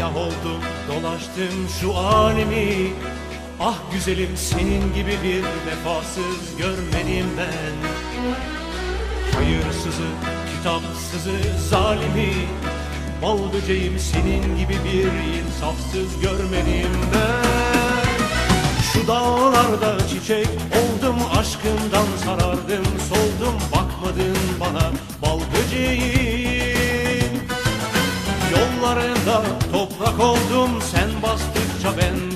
seyyah oldum dolaştım şu alemi. Ah güzelim senin gibi bir vefasız görmedim ben. Hayırsızı, kitapsızı, zalimi. Bal böceğim senin gibi bir insafsız görmedim ben. Şu dağlarda çiçek oldum aşkından sarardım toprak oldum sen bastıkça ben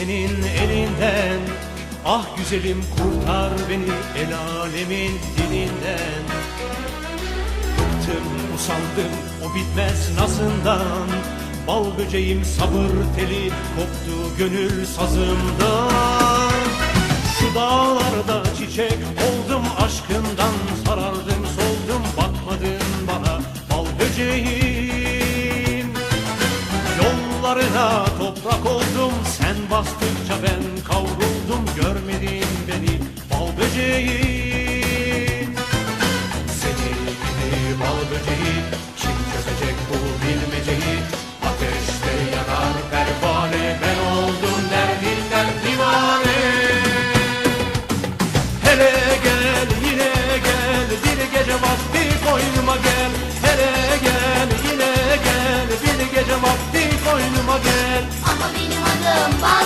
senin elinden? Ah güzelim kurtar beni el alemin dilinden Usandım o bitmez nazından Bal böceğim sabır teli koptu gönül sazımdan. Şu dağlarda çiçek oldum aşkından sarardım soldum bakmadın bana bal böceğim. Yollarına toprak oldum sen bastın Welcome.